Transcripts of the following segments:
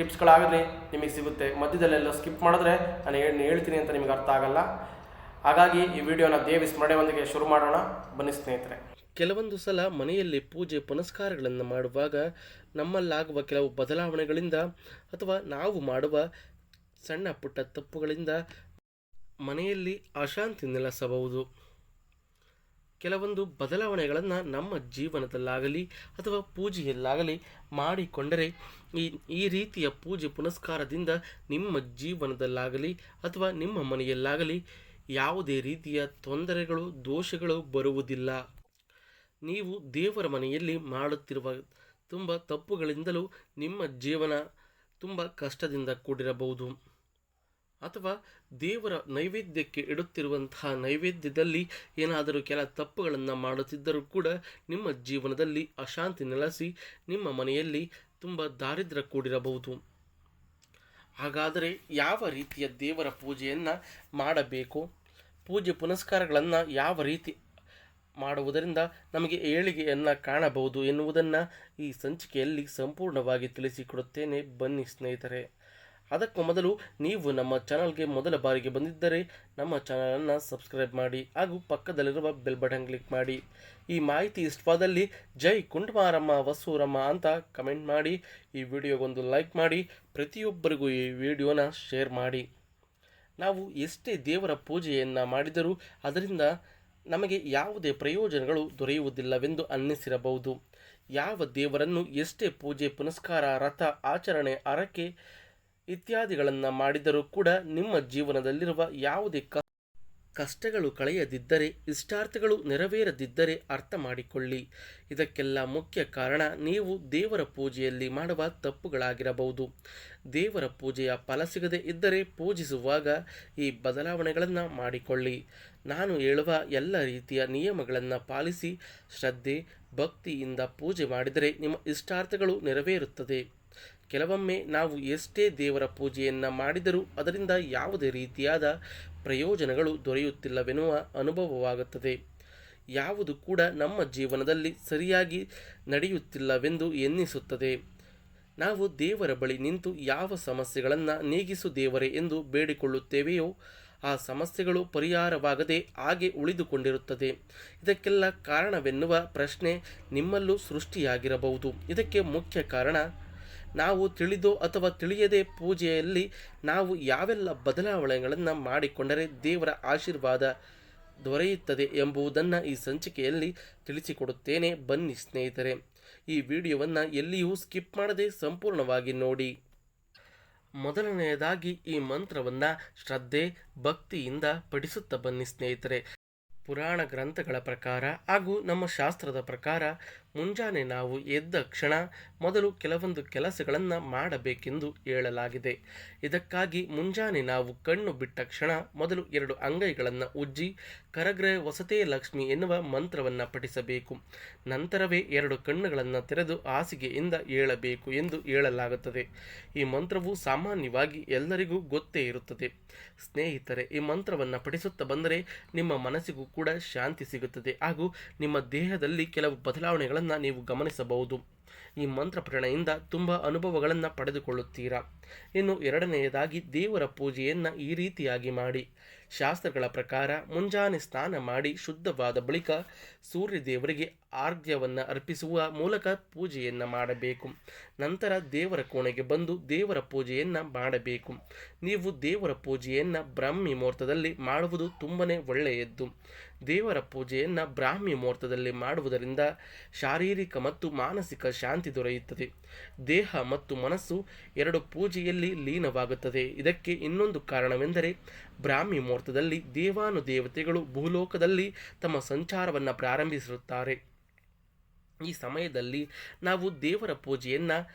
ಟಿಪ್ಸ್ಗಳಾಗಲಿ ನಿಮಗೆ ಸಿಗುತ್ತೆ. ಮಧ್ಯದಲ್ಲೆಲ್ಲ ಸ್ಕಿಪ್ ಮಾಡಿದ್ರೆ ನಾನು ಏನು ಹೇಳ್ತೀನಿ ಅಂತ ನಿಮಗೆ ಅರ್ಥ ಆಗಲ್ಲ. ಹಾಗಾಗಿ ಈ ವಿಡಿಯೋನ ದೇವಿ ಸ್ಮರಣೆಯೊಂದಿಗೆ ಶುರು ಮಾಡೋಣ. ಬನ್ನಿ ಸ್ನೇಹಿತರೆ. ಕೆಲವೊಂದು ಸಲ ಮನೆಯಲ್ಲಿ ಪೂಜೆ ಪುನಸ್ಕಾರಗಳನ್ನು ಮಾಡುವಾಗ ನಮ್ಮಲ್ಲಾಗುವ ಕೆಲವು ಬದಲಾವಣೆಗಳಿಂದ ಅಥವಾ ನಾವು ಮಾಡುವ ಸಣ್ಣ ಪುಟ್ಟ ತಪ್ಪುಗಳಿಂದ ಮನೆಯಲ್ಲಿ ಅಶಾಂತಿ ನೆಲೆಸಬಹುದು. ಕೆಲವೊಂದು ಬದಲಾವಣೆಗಳನ್ನು ನಮ್ಮ ಜೀವನದಲ್ಲಾಗಲಿ ಅಥವಾ ಪೂಜೆಯಲ್ಲಾಗಲಿ ಮಾಡಿಕೊಂಡರೆ ಈ ಈ ರೀತಿಯ ಪೂಜೆ ಪುನಸ್ಕಾರದಿಂದ ನಿಮ್ಮ ಜೀವನದಲ್ಲಾಗಲಿ ಅಥವಾ ನಿಮ್ಮ ಮನೆಯಲ್ಲಾಗಲಿ ಯಾವುದೇ ರೀತಿಯ ತೊಂದರೆಗಳು, ದೋಷಗಳು ಬರುವುದಿಲ್ಲ. ನೀವು ದೇವರ ಮನೆಯಲ್ಲಿ ಮಾಡುತ್ತಿರುವ ತುಂಬ ತಪ್ಪುಗಳಿಂದಲೂ ನಿಮ್ಮ ಜೀವನ ತುಂಬ ಕಷ್ಟದಿಂದ ಕೂಡಿರಬಹುದು. ಅಥವಾ ದೇವರ ನೈವೇದ್ಯಕ್ಕೆ ಇಡುತ್ತಿರುವಂತಹ ನೈವೇದ್ಯದಲ್ಲಿ ಏನಾದರೂ ಕೆಲ ತಪ್ಪುಗಳನ್ನು ಮಾಡುತ್ತಿದ್ದರೂ ಕೂಡ ನಿಮ್ಮ ಜೀವನದಲ್ಲಿ ಅಶಾಂತಿ ನೆಲೆಸಿ ನಿಮ್ಮ ಮನೆಯಲ್ಲಿ ತುಂಬ ದಾರಿದ್ರ ಕೂಡಿರಬಹುದು. ಹಾಗಾದರೆ ಯಾವ ರೀತಿಯ ದೇವರ ಪೂಜೆಯನ್ನು ಮಾಡಬೇಕು? ಪೂಜೆ ಪುನಸ್ಕಾರಗಳನ್ನು ಯಾವ ರೀತಿ ಮಾಡುವುದರಿಂದ ನಮಗೆ ಏಳಿಗೆಯನ್ನು ಕಾಣಬಹುದು ಎನ್ನುವುದನ್ನು ಈ ಸಂಚಿಕೆಯಲ್ಲಿ ಸಂಪೂರ್ಣವಾಗಿ ತಿಳಿಸಿಕೊಡುತ್ತೇನೆ. ಬನ್ನಿ ಸ್ನೇಹಿತರೆ. ಅದಕ್ಕೂ ಮೊದಲು ನೀವು ನಮ್ಮ ಚಾನಲ್ಗೆ ಮೊದಲ ಬಾರಿಗೆ ಬಂದಿದ್ದರೆ ನಮ್ಮ ಚಾನಲನ್ನು ಸಬ್ಸ್ಕ್ರೈಬ್ ಮಾಡಿ ಹಾಗೂ ಪಕ್ಕದಲ್ಲಿರುವ ಬೆಲ್ ಬಟನ್ ಕ್ಲಿಕ್ ಮಾಡಿ. ಈ ಮಾಹಿತಿ ಇಷ್ಟವಾದಲ್ಲಿ ಜೈ ಕುಂಟುಮಾರಮ್ಮ, ವಸೂರಮ್ಮ ಅಂತ ಕಮೆಂಟ್ ಮಾಡಿ, ಈ ವಿಡಿಯೋಗೊಂದು ಲೈಕ್ ಮಾಡಿ, ಪ್ರತಿಯೊಬ್ಬರಿಗೂ ಈ ವಿಡಿಯೋನ ಶೇರ್ ಮಾಡಿ. ನಾವು ಎಷ್ಟೇ ದೇವರ ಪೂಜೆಯನ್ನು ಮಾಡಿದರೂ ಅದರಿಂದ ನಮಗೆ ಯಾವುದೇ ಪ್ರಯೋಜನಗಳು ದೊರೆಯುವುದಿಲ್ಲವೆಂದು ಅನ್ನಿಸಿರಬಹುದು. ಯಾವ ದೇವರನ್ನು ಎಷ್ಟೇ ಪೂಜೆ, ಪುನಸ್ಕಾರ, ರಥ, ಆಚರಣೆ ಅರಕೆ ಇತ್ಯಾದಿಗಳನ್ನು ಮಾಡಿದರೂ ಕೂಡ ನಿಮ್ಮ ಜೀವನದಲ್ಲಿರುವ ಯಾವುದೇ ಕಷ್ಟಗಳು ಕಳೆಯದಿದ್ದರೆ, ಇಷ್ಟಾರ್ಥಗಳು ನೆರವೇರದಿದ್ದರೆ ಅರ್ಥ ಮಾಡಿಕೊಳ್ಳಿ. ಇದಕ್ಕೆಲ್ಲ ಮುಖ್ಯ ಕಾರಣ ನೀವು ದೇವರ ಪೂಜೆಯಲ್ಲಿ ಮಾಡುವ ತಪ್ಪುಗಳಾಗಿರಬಹುದು. ದೇವರ ಪೂಜೆಯ ಫಲ ಸಿಗದೇ ಇದ್ದರೆ ಪೂಜಿಸುವಾಗ ಈ ಬದಲಾವಣೆಗಳನ್ನು ಮಾಡಿಕೊಳ್ಳಿ. ನಾನು ಹೇಳುವ ಎಲ್ಲ ರೀತಿಯ ನಿಯಮಗಳನ್ನು ಪಾಲಿಸಿ, ಶ್ರದ್ಧೆ, ಭಕ್ತಿಯಿಂದ ಪೂಜೆ ಮಾಡಿದರೆ ನಿಮ್ಮ ಇಷ್ಟಾರ್ಥಗಳು ನೆರವೇರುತ್ತದೆ. ಕೆಲವೊಮ್ಮೆ ನಾವು ಎಷ್ಟೇ ದೇವರ ಪೂಜೆಯನ್ನು ಮಾಡಿದರೂ ಅದರಿಂದ ಯಾವುದೇ ರೀತಿಯಾದ ಪ್ರಯೋಜನಗಳು ದೊರೆಯುತ್ತಿಲ್ಲವೆನ್ನುವ ಅನುಭವವಾಗುತ್ತದೆ. ಯಾವುದು ಕೂಡ ನಮ್ಮ ಜೀವನದಲ್ಲಿ ಸರಿಯಾಗಿ ನಡೆಯುತ್ತಿಲ್ಲವೆಂದು ಎನ್ನಿಸುತ್ತದೆ. ನಾವು ದೇವರ ಬಳಿ ನಿಂತು ಯಾವ ಸಮಸ್ಯೆಗಳನ್ನು ನೀಗಿಸು ದೇವರೇ ಎಂದು ಬೇಡಿಕೊಳ್ಳುತ್ತೇವೆಯೋ, ಆ ಸಮಸ್ಯೆಗಳು ಪರಿಹಾರವಾಗದೆ ಹಾಗೆ ಉಳಿದುಕೊಂಡಿರುತ್ತದೆ. ಇದಕ್ಕೆಲ್ಲ ಕಾರಣವೆನ್ನುವ ಪ್ರಶ್ನೆ ನಿಮ್ಮಲ್ಲೂ ಸೃಷ್ಟಿಯಾಗಿರಬಹುದು. ಇದಕ್ಕೆ ಮುಖ್ಯ ಕಾರಣ ನಾವು ತಿಳಿದೋ ಅಥವಾ ತಿಳಿಯದೆ ಪೂಜೆಯಲ್ಲಿ ನಾವು ಯಾವೆಲ್ಲ ಬದಲಾವಣೆಗಳನ್ನು ಮಾಡಿಕೊಂಡರೆ ದೇವರ ಆಶೀರ್ವಾದ ದೊರೆಯುತ್ತದೆ ಎಂಬುದನ್ನು ಈ ಸಂಚಿಕೆಯಲ್ಲಿ ತಿಳಿಸಿಕೊಡುತ್ತೇನೆ. ಬನ್ನಿ ಸ್ನೇಹಿತರೆ, ಈ ವಿಡಿಯೋವನ್ನು ಎಲ್ಲಿಯೂ ಸ್ಕಿಪ್ ಮಾಡದೆ ಸಂಪೂರ್ಣವಾಗಿ ನೋಡಿ. ಮೊದಲನೆಯದಾಗಿ ಈ ಮಂತ್ರವನ್ನು ಶ್ರದ್ಧೆ, ಭಕ್ತಿಯಿಂದ ಪಠಿಸುತ್ತಾ ಬನ್ನಿ ಸ್ನೇಹಿತರೆ. ಪುರಾಣ ಗ್ರಂಥಗಳ ಪ್ರಕಾರ ಹಾಗೂ ನಮ್ಮ ಶಾಸ್ತ್ರದ ಪ್ರಕಾರ ಮುಂಜಾನೆ ನಾವು ಎದ್ದ ಕ್ಷಣ ಮೊದಲು ಕೆಲವೊಂದು ಕೆಲಸಗಳನ್ನು ಮಾಡಬೇಕೆಂದು ಹೇಳಲಾಗಿದೆ. ಇದಕ್ಕಾಗಿ ಮುಂಜಾನೆ ನಾವು ಕಣ್ಣು ಬಿಟ್ಟ ಕ್ಷಣ ಮೊದಲು ಎರಡು ಅಂಗೈಗಳನ್ನು ಉಜ್ಜಿ, ಕರಗ್ರಹ ವಸತೇ ಲಕ್ಷ್ಮಿ ಎನ್ನುವ ಮಂತ್ರವನ್ನು ಪಠಿಸಬೇಕು. ನಂತರವೇ ಎರಡು ಕಣ್ಣುಗಳನ್ನು ತೆರೆದು ಹಾಸಿಗೆಯಿಂದ ಏಳಬೇಕು ಎಂದು ಹೇಳಲಾಗುತ್ತದೆ. ಈ ಮಂತ್ರವು ಸಾಮಾನ್ಯವಾಗಿ ಎಲ್ಲರಿಗೂ ಗೊತ್ತೇ ಇರುತ್ತದೆ. ಸ್ನೇಹಿತರೆ, ಈ ಮಂತ್ರವನ್ನು ಪಠಿಸುತ್ತಾ ಬಂದರೆ ನಿಮ್ಮ ಮನಸ್ಸಿಗೂ ಕೂಡ ಶಾಂತಿ ಸಿಗುತ್ತದೆ ಹಾಗೂ ನಿಮ್ಮ ದೇಹದಲ್ಲಿ ಕೆಲವು ಬದಲಾವಣೆಗಳನ್ನು ನೀವು ಗಮನಿಸಬಹುದು. ಈ ಮಂತ್ರ ಪ್ರೇರಣೆಯಿಂದ ತುಂಬ ಅನುಭವಗಳನ್ನು ಪಡೆದುಕೊಳ್ಳುತ್ತೀರಾ? ಇನ್ನು ಎರಡನೆಯದಾಗಿ ದೇವರ ಪೂಜೆಯನ್ನು ಈ ರೀತಿಯಾಗಿ ಮಾಡಿ. ಶಾಸ್ತ್ರಗಳ ಪ್ರಕಾರ ಮುಂಜಾನೆ ಸ್ನಾನ ಮಾಡಿ ಶುದ್ಧವಾದ ಬಳಿಕ ಸೂರ್ಯ ದೇವರಿಗೆ ಆರ್ಘ್ಯವನ್ನು ಅರ್ಪಿಸುವ ಮೂಲಕ ಪೂಜೆಯನ್ನು ಮಾಡಬೇಕು. ನಂತರ ದೇವರ ಕೋಣೆಗೆ ಬಂದು ದೇವರ ಪೂಜೆಯನ್ನು ಮಾಡಬೇಕು. ನೀವು ದೇವರ ಪೂಜೆಯನ್ನು ಬ್ರಾಹ್ಮಿ ಮುಹೂರ್ತದಲ್ಲಿ ಮಾಡುವುದು ತುಂಬನೇ ಒಳ್ಳೆಯದ್ದು. ದೇವರ ಪೂಜೆಯನ್ನು ಬ್ರಾಹ್ಮಿ ಮುಹೂರ್ತದಲ್ಲಿ ಮಾಡುವುದರಿಂದ ಶಾರೀರಿಕ ಮತ್ತು ಮಾನಸಿಕ ಶಾಂತಿ ದೊರೆಯುತ್ತದೆ. ದೇಹ ಮತ್ತು ಮನಸ್ಸು ಎರಡು ಪೂಜೆಯಲ್ಲಿ ಲೀನವಾಗುತ್ತದೆ. ಇದಕ್ಕೆ ಇನ್ನೊಂದು ಕಾರಣವೆಂದರೆ ಬ್ರಾಹ್ಮಿ ಮುಹೂರ್ತದಲ್ಲಿ ದೇವಾನುದೇವತೆಗಳು ಭೂಲೋಕದಲ್ಲಿ ತಮ್ಮ ಸಂಚಾರವನ್ನು ಪ್ರಾರಂಭಿಸಿರುತ್ತಾರೆ ಈ ಸಮಯದಲ್ಲಿ ನಾವು ದೇವರ ಪೂಜೆಯನ್ನು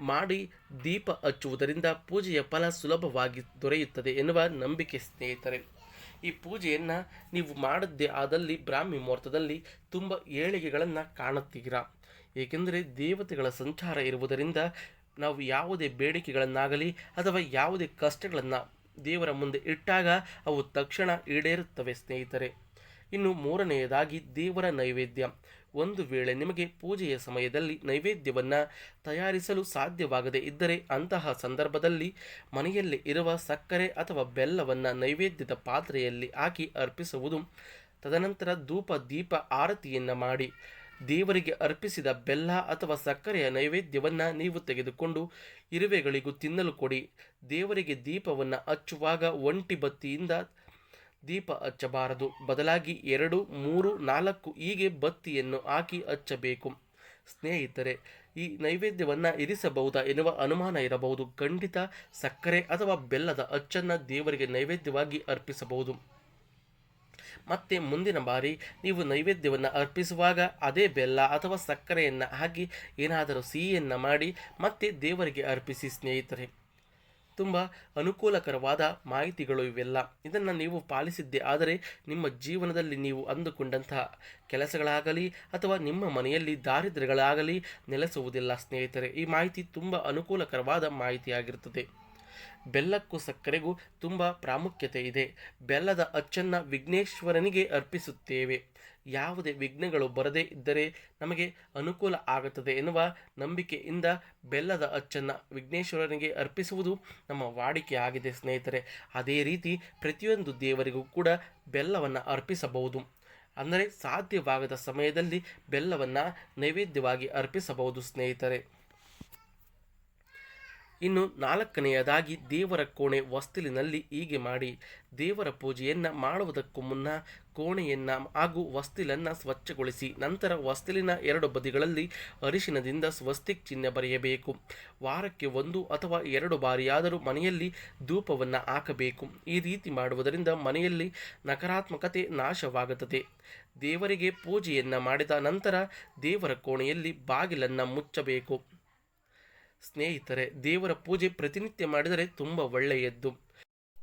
ಮಾಡಿ ದೀಪ ಹಚ್ಚುವುದರಿಂದ ಪೂಜೆಯ ಫಲ ಸುಲಭವಾಗಿ ದೊರೆಯುತ್ತದೆ ಎನ್ನುವ ನಂಬಿಕೆ ಸ್ನೇಹಿತರೆ. ಈ ಪೂಜೆಯನ್ನು ನೀವು ಮಾಡದ್ದೇ ಆದಲ್ಲಿ ಬ್ರಾಹ್ಮಿ ಮುಹೂರ್ತದಲ್ಲಿ ತುಂಬ ಏಳಿಗೆಗಳನ್ನು ಕಾಣುತ್ತೀರಾ. ಏಕೆಂದರೆ ದೇವತೆಗಳ ಸಂಚಾರ ಇರುವುದರಿಂದ ನಾವು ಯಾವುದೇ ಬೇಡಿಕೆಗಳನ್ನಾಗಲಿ ಅಥವಾ ಯಾವುದೇ ಕಷ್ಟಗಳನ್ನು ದೇವರ ಮುಂದೆ ಇಟ್ಟಾಗ ಅವು ತಕ್ಷಣ ಈಡೇರುತ್ತವೆ ಸ್ನೇಹಿತರೆ. ಇನ್ನು ಮೂರನೆಯದಾಗಿ ದೇವರ ನೈವೇದ್ಯ. ಒಂದು ವೇಳೆ ನಿಮಗೆ ಪೂಜೆಯ ಸಮಯದಲ್ಲಿ ನೈವೇದ್ಯವನ್ನು ತಯಾರಿಸಲು ಸಾಧ್ಯವಾಗದೇ ಇದ್ದರೆ ಅಂತಹ ಸಂದರ್ಭದಲ್ಲಿ ಮನೆಯಲ್ಲಿ ಇರುವ ಸಕ್ಕರೆ ಅಥವಾ ಬೆಲ್ಲವನ್ನು ನೈವೇದ್ಯದ ಪಾತ್ರೆಯಲ್ಲಿ ಹಾಕಿ ಅರ್ಪಿಸುವುದು. ತದನಂತರ ಧೂಪ, ದೀಪ, ಆರತಿಯನ್ನು ಮಾಡಿ. ದೇವರಿಗೆ ಅರ್ಪಿಸಿದ ಬೆಲ್ಲ ಅಥವಾ ಸಕ್ಕರೆಯ ನೈವೇದ್ಯವನ್ನು ನೀವು ತೆಗೆದುಕೊಂಡು ಇರುವೆಗಳಿಗೂ ತಿನ್ನಲು ಕೊಡಿ. ದೇವರಿಗೆ ದೀಪವನ್ನು ಹಚ್ಚುವಾಗ ಒಂಟಿ ಬತ್ತಿಯಿಂದ ದೀಪ ಹಚ್ಚಬಾರದು. ಬದಲಾಗಿ ಎರಡು, ಮೂರು, ನಾಲ್ಕು ಹೀಗೆ ಬತ್ತಿಯನ್ನು ಹಾಕಿ ಹಚ್ಚಬೇಕು. ಸ್ನೇಹಿತರೆ, ಈ ನೈವೇದ್ಯವನ್ನು ಇರಿಸಬಹುದಾ ಎನ್ನುವ ಅನುಮಾನ ಇರಬಹುದು. ಖಂಡಿತ ಸಕ್ಕರೆ ಅಥವಾ ಬೆಲ್ಲದ ಅಚ್ಚನ್ನು ದೇವರಿಗೆ ನೈವೇದ್ಯವಾಗಿ ಅರ್ಪಿಸಬಹುದು. ಮತ್ತೆ ಮುಂದಿನ ಬಾರಿ ನೀವು ನೈವೇದ್ಯವನ್ನು ಅರ್ಪಿಸುವಾಗ ಅದೇ ಬೆಲ್ಲ ಅಥವಾ ಸಕ್ಕರೆಯನ್ನು ಹಾಕಿ ಏನಾದರೂ ಸಿಹಿಯನ್ನು ಮಾಡಿ ಮತ್ತೆ ದೇವರಿಗೆ ಅರ್ಪಿಸಿ ಸ್ನೇಹಿತರೆ. ತುಂಬ ಅನುಕೂಲಕರವಾದ ಮಾಹಿತಿಗಳು ಇವೆಲ್ಲ. ಇದನ್ನು ನೀವು ಪಾಲಿಸಿದ್ದೆ ಆದರೆ ನಿಮ್ಮ ಜೀವನದಲ್ಲಿ ನೀವು ಅಂದುಕೊಂಡಂತಹ ಕೆಲಸಗಳಾಗಲಿ ಅಥವಾ ನಿಮ್ಮ ಮನೆಯಲ್ಲಿ ದಾರಿದ್ರ್ಯಗಳಾಗಲಿ ನೆಲೆಸುವುದಿಲ್ಲ ಸ್ನೇಹಿತರೆ. ಈ ಮಾಹಿತಿ ತುಂಬ ಅನುಕೂಲಕರವಾದ ಮಾಹಿತಿಯಾಗಿರುತ್ತದೆ. ಬೆಲ್ಲಕ್ಕೂ ಸಕ್ಕರೆಗೂ ತುಂಬ ಪ್ರಾಮುಖ್ಯತೆ ಇದೆ. ಬೆಲ್ಲದ ಅಚ್ಚನ್ನು ವಿಘ್ನೇಶ್ವರನಿಗೆ ಅರ್ಪಿಸುತ್ತೇವೆ. ಯಾವುದೇ ವಿಘ್ನಗಳು ಬರದೇ ಇದ್ದರೆ ನಮಗೆ ಅನುಕೂಲ ಆಗುತ್ತದೆ ಎನ್ನುವ ನಂಬಿಕೆಯಿಂದ ಬೆಲ್ಲದ ಅಚ್ಚನ್ನು ವಿಘ್ನೇಶ್ವರನಿಗೆ ಅರ್ಪಿಸುವುದು ನಮ್ಮ ವಾಡಿಕೆ ಆಗಿದೆ ಸ್ನೇಹಿತರೆ. ಅದೇ ರೀತಿ ಪ್ರತಿಯೊಂದು ದೇವರಿಗೂ ಕೂಡ ಬೆಲ್ಲವನ್ನು ಅರ್ಪಿಸಬಹುದು. ಅಂದರೆ ಸಾಧ್ಯವಾಗದ ಸಮಯದಲ್ಲಿ ಬೆಲ್ಲವನ್ನು ನೈವೇದ್ಯವಾಗಿ ಅರ್ಪಿಸಬಹುದು ಸ್ನೇಹಿತರೆ. ಇನ್ನು ನಾಲ್ಕನೆಯದಾಗಿ ದೇವರ ಕೋಣೆ ವಸ್ತಿಲಿನಲ್ಲಿ ಹೀಗೆ ಮಾಡಿ, ದೇವರ ಪೂಜೆಯನ್ನು ಮಾಡುವುದಕ್ಕೂ ಮುನ್ನ ಕೋಣೆಯನ್ನು ಹಾಗೂ ವಸ್ತಿಲನ್ನು ಸ್ವಚ್ಛಗೊಳಿಸಿ, ನಂತರ ವಸ್ತಿಲಿನ ಎರಡು ಬದಿಗಳಲ್ಲಿ ಅರಿಶಿನದಿಂದ ಸ್ವಸ್ತಿಕ್ ಚಿಹ್ನೆ ಬರೆಯಬೇಕು. ವಾರಕ್ಕೆ ಒಂದು ಅಥವಾ ಎರಡು ಬಾರಿಯಾದರೂ ಮನೆಯಲ್ಲಿ ಧೂಪವನ್ನು ಹಾಕಬೇಕು. ಈ ರೀತಿ ಮಾಡುವುದರಿಂದ ಮನೆಯಲ್ಲಿ ನಕಾರಾತ್ಮಕತೆ ನಾಶವಾಗುತ್ತದೆ. ದೇವರಿಗೆ ಪೂಜೆಯನ್ನು ಮಾಡಿದ ನಂತರ ದೇವರ ಕೋಣೆಯಲ್ಲಿ ಬಾಗಿಲನ್ನು ಮುಚ್ಚಬೇಕು. ಸ್ನೇಹಿತರೆ, ದೇವರ ಪೂಜೆ ಪ್ರತಿನಿತ್ಯ ಮಾಡಿದರೆ ತುಂಬ ಒಳ್ಳೆಯದ್ದು.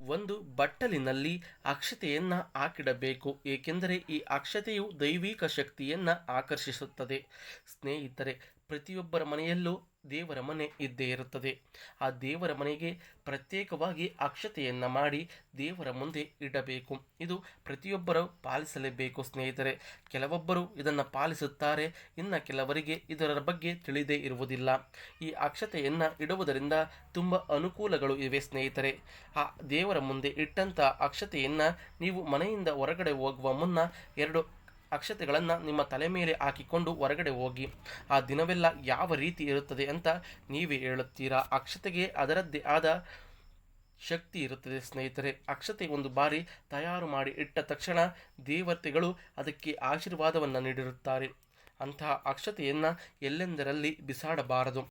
ಒಂದು ಬಟ್ಟಲಿನಲ್ಲಿ ಅಕ್ಷತೆಯನ್ನು ಹಾಕಿಡಬೇಕು, ಏಕೆಂದರೆ ಈ ಅಕ್ಷತೆಯು ದೈವಿಕ ಶಕ್ತಿಯನ್ನು ಆಕರ್ಷಿಸುತ್ತದೆ. ಸ್ನೇಹಿತರೆ, ಪ್ರತಿಯೊಬ್ಬರ ಮನೆಯಲ್ಲೂ ದೇವರ ಮನೆ ಇದ್ದೇ ಇರುತ್ತದೆ. ಆ ದೇವರ ಮನೆಗೆ ಪ್ರತ್ಯೇಕವಾಗಿ ಅಕ್ಷತೆಯನ್ನು ಮಾಡಿ ದೇವರ ಮುಂದೆ ಇಡಬೇಕು. ಇದು ಪ್ರತಿಯೊಬ್ಬರು ಪಾಲಿಸಲೇಬೇಕು ಸ್ನೇಹಿತರೆ. ಕೆಲವೊಬ್ಬರು ಇದನ್ನು ಪಾಲಿಸುತ್ತಾರೆ, ಇನ್ನು ಕೆಲವರಿಗೆ ಇದರ ಬಗ್ಗೆ ತಿಳಿದೇ ಇರುವುದಿಲ್ಲ. ಈ ಅಕ್ಷತೆಯನ್ನು ಇಡುವುದರಿಂದ ತುಂಬ ಅನುಕೂಲಗಳು ಇವೆ ಸ್ನೇಹಿತರೆ. ಆ ದೇವರ ಮುಂದೆ ಇಟ್ಟಂಥ ಅಕ್ಷತೆಯನ್ನು ನೀವು ಮನೆಯಿಂದ ಹೊರಗಡೆ ಹೋಗುವ ಮುನ್ನ ಎರಡು ಅಕ್ಷತೆಗಳನ್ನು ನಿಮ್ಮ ತಲೆ ಮೇಲೆ ಹಾಕಿಕೊಂಡು ಹೊರಗಡೆ ಹೋಗಿ, ಆ ದಿನವೆಲ್ಲ ಯಾವ ರೀತಿ ಇರುತ್ತದೆ ಅಂತ ನೀವೇ ಹೇಳುತ್ತೀರಾ? ಅಕ್ಷತೆಗೆ ಅದರದ್ದೇ ಆದ ಶಕ್ತಿ ಇರುತ್ತದೆ ಸ್ನೇಹಿತರೆ. ಅಕ್ಷತೆ ಒಂದು ಬಾರಿ ತಯಾರು ಮಾಡಿ ಇಟ್ಟ ತಕ್ಷಣ ದೇವತೆಗಳು ಅದಕ್ಕೆ ಆಶೀರ್ವಾದವನ್ನು ನೀಡಿರುತ್ತಾರೆ. ಅಂತಹ ಅಕ್ಷತೆಯನ್ನು ಎಲ್ಲೆಂದರಲ್ಲಿ ಬಿಸಾಡಬಾರದು.